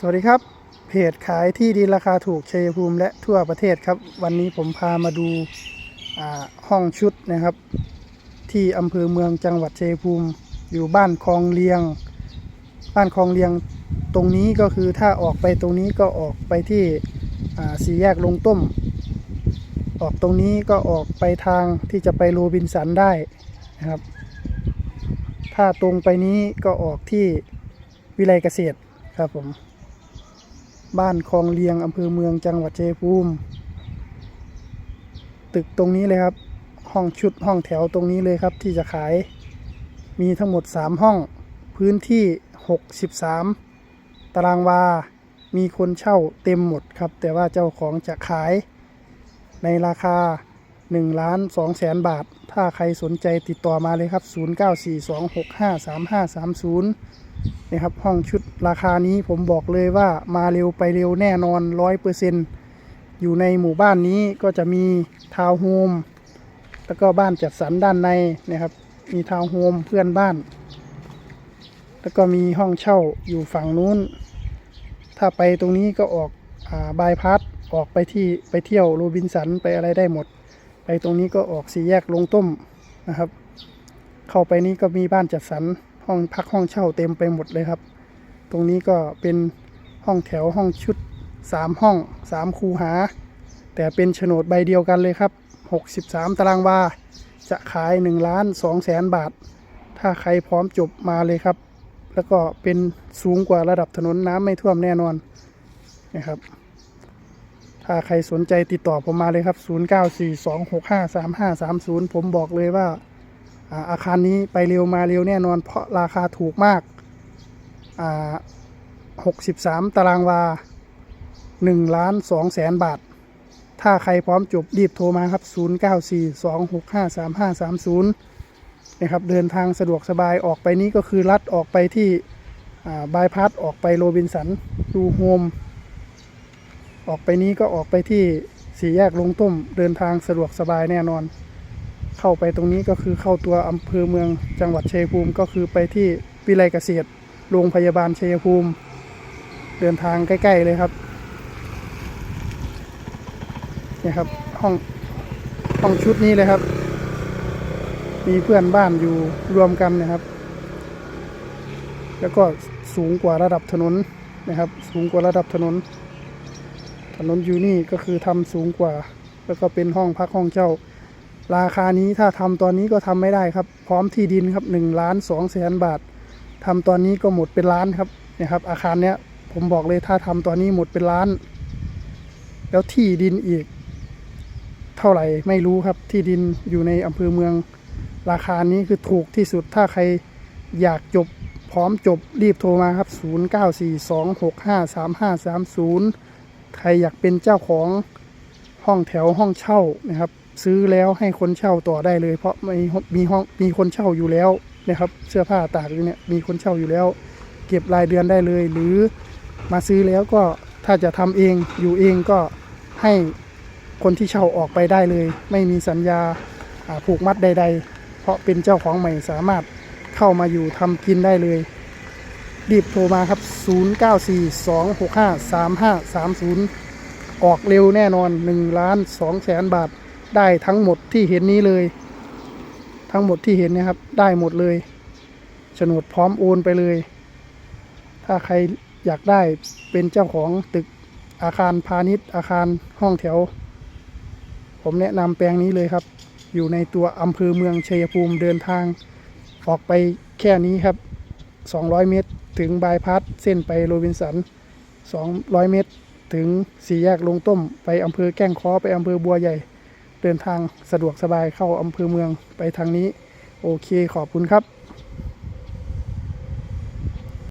สวัสดีครับ เพจขายที่ดินราคาถูกชัยภูมิและทั่วประเทศครับ วันนี้ผมพามาดูาห้องชุดนะครับ ที่อำเภอเมืองจังหวัดชัยภูมิ อยู่บ้านคลองเลียง บ้านคลองเลียงตรงนี้ก็คือถ้าออกไปตรงนี้ก็ออกไปที่สี่แยกลงต้ม ออกตรงนี้ก็ออกไปทางที่จะไปโรบินสันได้นะครับ ถ้าตรงไปนี้ก็ออกที่วิไลเกษตรครับผม บ้านคลองเลียงอำเภอเมืองจังหวัดชัยภูมิตึกตรงนี้เลยครับ ห้องชุดห้องแถวตรงนี้เลยครับที่จะขายมีทั้งหมด 3 ห้องพื้นที่ 63 ตารางวา มีคนเช่าเต็มหมดครับ แต่ว่าเจ้าของจะขายในราคา1ล้าน2แสนบาท ถ้าใครสนใจติดต่อมาเลยครับ 0942653530 นะครับห้องชุดราคานี้ผมบอกเลยว่ามาเร็วไปเร็วแน่นอนร้อยเปอร์เซ็นอยู่ในหมู่บ้านนี้ก็จะมีทาวน์โฮมแล้วก็บ้านจัดสรรด้านในนะครับ มีทาวน์โฮมเพื่อนบ้าน แล้วก็มีห้องเช่าอยู่ฝั่งนู้น ถ้าไปตรงนี้ก็ออกบายพัดออกไปที่ไปเที่ยวโรบินสันไปอะไรได้หมด ไปตรงนี้ก็ออกสี่แยกลงต้มนะครับ เข้าไปนี้ก็มีบ้านจัดสรร ห้องพักห้องเช่าเต็มไปหมดเลยครับ ตรงนี้ก็เป็นห้องแถวห้องชุด 3 ห้อง 3 คูหา แต่เป็นโฉนดใบเดียวกันเลยครับ 63 ตารางวา จะขาย1ล้าน2แสนบาท ถ้าใครพร้อมจบมาเลยครับ แล้วก็เป็นสูงกว่าระดับถนนน้ำไม่ท่วมแน่นอนนะครับถ้าใครสนใจติดต่อผมมาเลยครับ 0942653530 ผมบอกเลยว่า อาคารนี้ไปเร็วมาเร็วแน่นอน เพราะราคาถูกมากา63 ตารางวา1ล้าน2แสนบาท ถ้าใครพร้อมจบรีบโทรมาครับ 0942653530นะครับเดินทางสะดวกสบายออกไปนี้ก็คือลัดออกไปที่บายพาสออกไปโรบินสันดูโฮมออกไปนี้ก็ออกไปที่สี่แยกลงต้ม เดินทางสะดวกสบายแน่นอน เข้าไปตรงนี้ก็คือเข้าตัวอำเภอเมืองจังหวัดชัยภูมิก็คือไปที่วิไลเกษตรโรงพยาบาลชัยภูมิ เดินทางใกล้ ๆ เลยครับนี่ครับห้องห้องชุดนี้เลยครับ มีเพื่อนบ้านอยู่รวมกันนะครับ แล้วก็สูงกว่าระดับถนนนะครับ สูงกว่าระดับถนน ถนนอยู่นี่ก็คือทำสูงกว่า แล้วก็เป็นห้องพักห้องเช่า ราคานี้ถ้าทำตอนนี้ก็ทำไม่ได้ครับ พร้อมที่ดินครับ1ล้าน2แสนบาททำตอนนี้ก็หมดเป็นล้านครับเนี่ยครับอาคารเนี้ยผมบอกเลยถ้าทำตอนนี้หมดเป็นล้าน แล้วที่ดินอีก เท่าไหร่ไม่รู้ครับที่ดินอยู่ในอำเภอเมือง ราคานี้คือถูกที่สุดถ้าใครอยากจบพร้อมจบรีบโทรมาครับ 0942653530 ใครอยากเป็นเจ้าของห้องแถวห้องเช่านะครับ ซื้อแล้วให้คนเช่าต่อได้เลย เพราะมีมีห้องมีคนเช่าอยู่แล้วนะครับ เสื้อผ้าตากอยู่เนี่ยมีคนเช่าอยู่แล้ว เก็บรายเดือนได้เลย หรือมาซื้อแล้วก็ถ้าจะทำเองอยู่เองก็ให้คนที่เช่าออกไปได้เลย ไม่มีสัญญาผูกมัดใด ๆ เพราะเป็นเจ้าของใหม่สามารถเข้ามาอยู่ทำกินได้เลยรีบโทรมาครับ 0942653530 ออกเร็วแน่นอน 1 ล้าน2แสนบาท ได้ทั้งหมดที่เห็นนี้เลย ทั้งหมดที่เห็นนะครับ ได้หมดเลยโฉนดพร้อมโอนไปเลย ถ้าใครอยากได้เป็นเจ้าของตึกอาคารพาณิชย์ อาคารห้องแถว ผมแนะนำแปลงนี้เลยครับ อยู่ในตัวอำเภอเมืองชัยภูมิเดินทาง ออกไปแค่นี้ครับ 200 เมตรถึงบายพัดเส้นไปโรบินสัน 200 เมตร ถึงสี่แยกลงต้ม ไปอำเภอแก้งค้อไปอำเภอบัวใหญ่ เดินทางสะดวกสบายเข้าอำเภอเมืองไปทางนี้ โอเคขอบคุณครับ